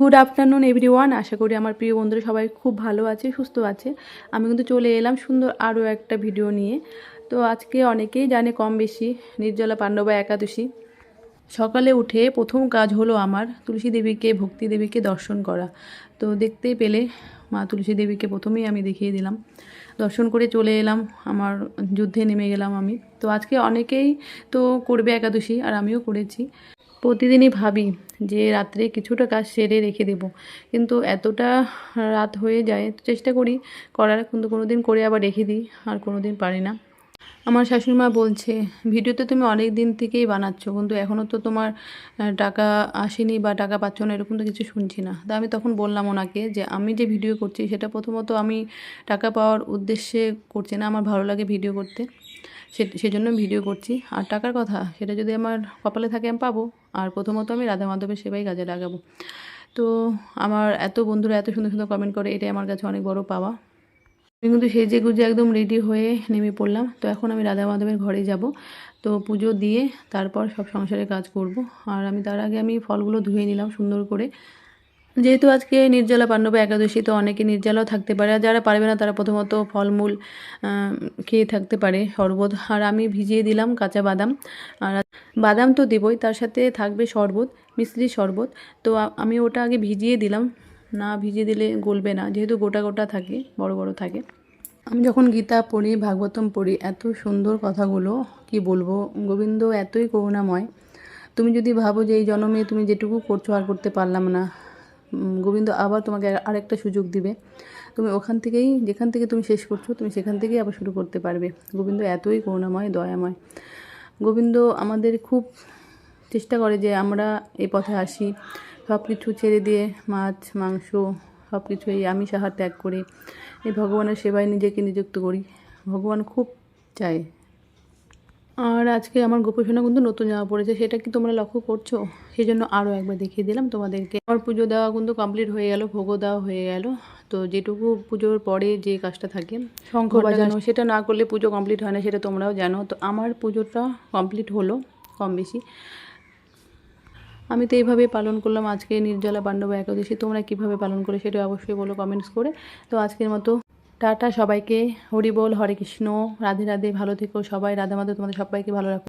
Good afternoon everyone আশা করি আমার প্রিয় বন্ধুরা সবাই খুব ভালো আছে, সুস্থ আছে। আমি কিন্তু চলে এলাম সুন্দর আরও একটা ভিডিও নিয়ে। তো আজকে অনেকেই জানে কম বেশি নির্জলা পাণ্ডবা একাদশী। সকালে উঠে প্রথম কাজ হলো আমার তুলসী দেবীকে, ভক্তি দেবীকে দর্শন করা। তো দেখতেই পেলে মা তুলসী দেবীকে প্রথমেই আমি দেখিয়ে দিলাম। দর্শন করে চলে এলাম, আমার যুদ্ধে নেমে গেলাম আমি। তো আজকে অনেকেই তো করবে একাদশী, আর আমিও করেছি। প্রতিদিনই ভাবি যে রাত্রে কিছুটা কাজ সেরে রেখে দেব। কিন্তু এতটা রাত হয়ে যায়, চেষ্টা করি করার, কিন্তু কোনো দিন করে আবার রেখে দিই, আর কোনো দিন পারি না। আমার শাশুড়িমা বলছে, ভিডিও তো তুমি অনেক দিন থেকেই বানাচ্ছ, কিন্তু এখনও তো তোমার টাকা আসেনি বা টাকা পাচ্ছ না, এরকম তো কিছু শুনছি না। তা আমি তখন বললাম ওনাকে যে, আমি যে ভিডিও করছি, সেটা প্রথমত আমি টাকা পাওয়ার উদ্দেশ্যে করছি না, আমার ভালো লাগে ভিডিও করতে। সেজন্য ভিডিও করছি। আর টাকার কথা, সেটা যদি আমার কপালে থাকে, আমি পাবো। আর প্রথমত আমি রাধা মাধবের সেবাই কাজে লাগাবো। তো আমার এত বন্ধুরা এত সুন্দর সুন্দর কমেন্ট করে, এটাই আমার কাছে অনেক বড় পাওয়া। আমি কিন্তু সেজে গুজে একদম রেডি হয়ে নেমে পড়লাম। তো এখন আমি রাধা মাধবের ঘরে যাব। তো পুজো দিয়ে তারপর সব সংসারের কাজ করব। আর আমি তার আগে আমি ফলগুলো ধুয়ে নিলাম সুন্দর করে। যেহেতু আজকে নির্জলা পাণ্ডব একাদশী, তো অনেকে নির্জলাও থাকতে পারে। আর যারা পারবে না, তারা প্রথমত ফলমূল খেয়ে থাকতে পারে শরবত। আর আমি ভিজিয়ে দিলাম কাঁচা বাদাম। আর বাদাম তো দেবই, তার সাথে থাকবে শরবত, মিশ্রি শরবত। তো আমি ওটা আগে ভিজিয়ে দিলাম। না ভিজিয়ে দিলে গলবে না, যেহেতু গোটা গোটা থাকে, বড় বড় থাকে। আমি যখন গীতা পড়ি, ভাগবতম পড়ি, এত সুন্দর কথাগুলো, কি বলব? গোবিন্দ এতই করুণাময়। তুমি যদি ভাবো যে এই জন্মে তুমি যেটুকু করছ আর করতে পারলাম না গোবিন্দ আবার তোমাকে আরেকটা সুযোগ দিবে। তুমি ওখান থেকেই, যেখান থেকে তুমি শেষ করছ, তুমি সেখান থেকেই আবার শুরু করতে পারবে। গোবিন্দ এতই করুণাময়, দয়াময়। গোবিন্দ আমাদের খুব চেষ্টা করে যে আমরা এই পথে আসি। সব কিছু ছেড়ে দিয়ে মাছ মাংস সব কিছু এই আমিষ আহার ত্যাগ করে এই ভগবানের সেবায় নিজেকে নিযুক্ত করি। ভগবান খুব চায়। আর আজকে আমার গোপসোনা কিন্তু নতুন জামা পড়েছে সেটা কি তোমরা লক্ষ্য করছ? সেই জন্য আরও একবার দেখিয়ে দিলাম তোমাদেরকে। আমার পুজো দেওয়া কিন্তু কমপ্লিট হয়ে গেল ভোগও দেওয়া হয়ে গেল। তো যেটুকু পুজোর পরে যে কাজটা থাকে শঙ্খ বাজানো সেটা না করলে পুজো কমপ্লিট হয় না সেটা তোমরাও জানো। তো আমার পুজোটা কমপ্লিট হলো কম বেশি। আমি তো এইভাবে পালন করলাম। আজকে নির্জলা পাণ্ডব একাদশী, তোমরা কীভাবে পালন করে সেটা অবশ্যই বলো কমেন্টস করে। তো আজকের মতো টাটা সবাইকে, হরি বল, হরে কৃষ্ণ, রাধে রাধে, ভালো থেকো সবাই, রাধা মাধব তোমাদের সবাইকে ভালো রাখো।